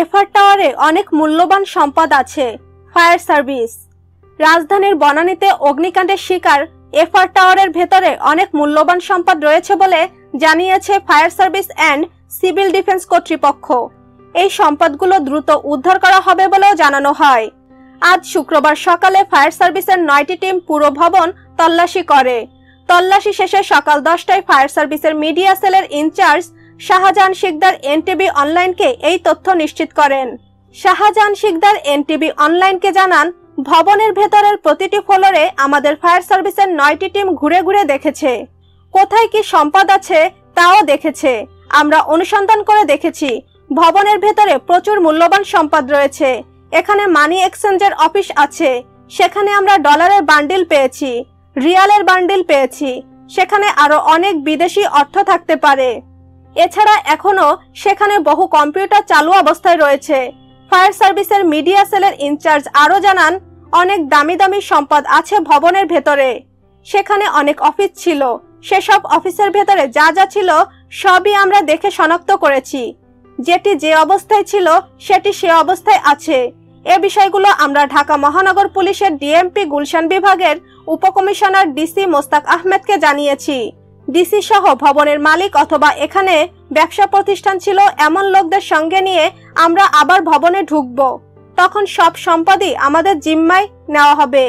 FR টাওয়ারে অনেক মূল্যবান সম্পদ আছে, ফায়ার সার্ভিস। রাজধানীর বনানীতে অগ্নিকাণ্ডের শিকার, এফআর টাওয়ারের ভেতরে অনেক মূল্যবান সম্পদ রয়েছে বলে জানিয়েছে fire service and civil defence কর্তৃপক্ষ। এই সম্পদগুলো দ্রুত উদ্ধার করা হবে বলেও জানানো হয়। আজ শুক্রবার সকালে ফায়ার সার্ভিসের নয়টি টিম পুরো ভবন তল্লাশি করে। তল্লাশি শেষে সকাল দশটায় ফায়ার সার্ভিসের মিডিয়া সেলের in charge Shahjahan Sikdar NTV অনলাইনকে এই তথ্য নিশ্চিত করেন। শাহজাহান শিকদার এনটিভি অনলাইনকে জানান, ভবনের ভেতরের প্রতিটি ফ্লোরে আমাদের ফায়ার সার্ভিসের নয়টি টিম ঘুরে ঘুরে দেখেছে। কোথায় কি সম্পদ আছে তাও দেখেছে। আমরা অনুসন্ধান করে দেখেছি, ভবনের ভেতরে প্রচুর মূল্যবান সম্পদ রয়েছে। এখানে মানি এক্সচেঞ্জের অফিস আছে। সেখানে আমরা ডলারের বান্ডিল পেয়েছি, রিয়ালের বান্ডিল পেয়েছি। সেখানে আরও অনেক বিদেশি অর্থ থাকতে পারে। এছাড়া এখনও সেখানে বহু কম্পিউটার চালু অবস্থায় রয়েছে। ফায়ার সার্ভিসের মিডিয়া সেলের ইনচার্জ আরও জানান, অনেক দামি দামি সম্পদ আছে ভবনের ভেতরে। সেখানে অনেক অফিস ছিল। সেসব অফিসের ভেতরে যা যা ছিল সবই আমরা দেখে শনাক্ত করেছি। যেটি যে অবস্থায় ছিল সেটি সে অবস্থায় আছে। এ বিষয়গুলো আমরা ঢাকা মহানগর পুলিশের ডিএমপি গুলশান বিভাগের উপকমিশনার ডিসি মোস্তাক আহমেদকে জানিয়েছি। ডিসি সহ ভবনের মালিক অথবা এখানে ব্যবসা প্রতিষ্ঠান ছিল এমন লোকদের সঙ্গে নিয়ে আমরা আবার ভবনে ঢুকব। তখন সব সম্পদই আমাদের জিম্মায় নেওয়া হবে।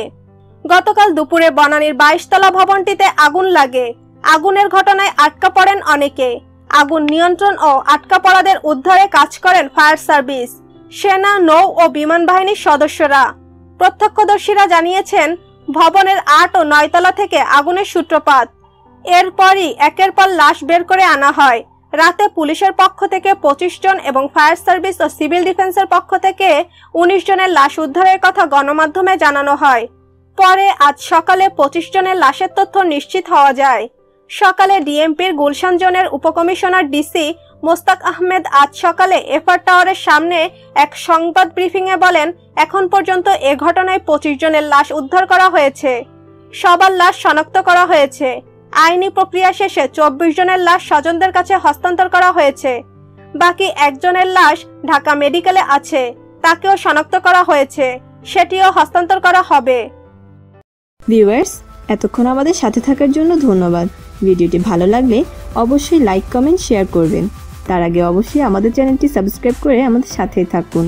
গতকাল দুপুরে বনানীর বাইশতলা ভবনটিতে আগুন লাগে। আগুনের ঘটনায় আটকা পড়েন অনেকে। আগুন নিয়ন্ত্রণ ও আটকা পড়াদের উদ্ধারে কাজ করেন ফায়ার সার্ভিস, সেনা, নৌ ও বিমান বাহিনীর সদস্যরা। প্রত্যক্ষদর্শীরা জানিয়েছেন, ভবনের আট ও নয়তলা থেকে আগুনের সূত্রপাত। এরপরই একের পর লাশ বের করে আনা হয়। রাতে পুলিশের পক্ষ থেকে পঁচিশ জন এবং ফায়ার সার্ভিস ও সিভিল ডিফেন্সের পক্ষ থেকে উনিশ জনের লাশ উদ্ধারের কথা গণমাধ্যমে জানানো হয়। পরে আজ সকালে পঁচিশ জনের লাশের তথ্য নিশ্চিত হওয়া যায়। সকালে ডিএমপির গুলশান জোনের উপকমিশনার ডিসি মোস্তাক আহমেদ আজ সকালে এফআর টাওয়ারের সামনে এক সংবাদ ব্রিফিংয়ে বলেন, এখন পর্যন্ত এ ঘটনায় পঁচিশ জনের লাশ উদ্ধার করা হয়েছে। সবার লাশ শনাক্ত করা হয়েছে। আইনি প্রক্রিয়া শেষে চব্বিশ জনের লাশ স্বজনদের কাছে হস্তান্তর করা হয়েছে। বাকি একজনের লাশ ঢাকা মেডিকেলে আছে, তাকেও শনাক্ত করা হয়েছে। সেটিও হস্তান্তর করা হবে। ভিউয়ার্স, এতক্ষণ আমাদের সাথে থাকার জন্য ধন্যবাদ। ভিডিওটি ভালো লাগলে অবশ্যই লাইক, কমেন্ট, শেয়ার করবেন। তার আগে অবশ্যই আমাদের চ্যানেলটি সাবস্ক্রাইব করে আমাদের সাথেই থাকুন।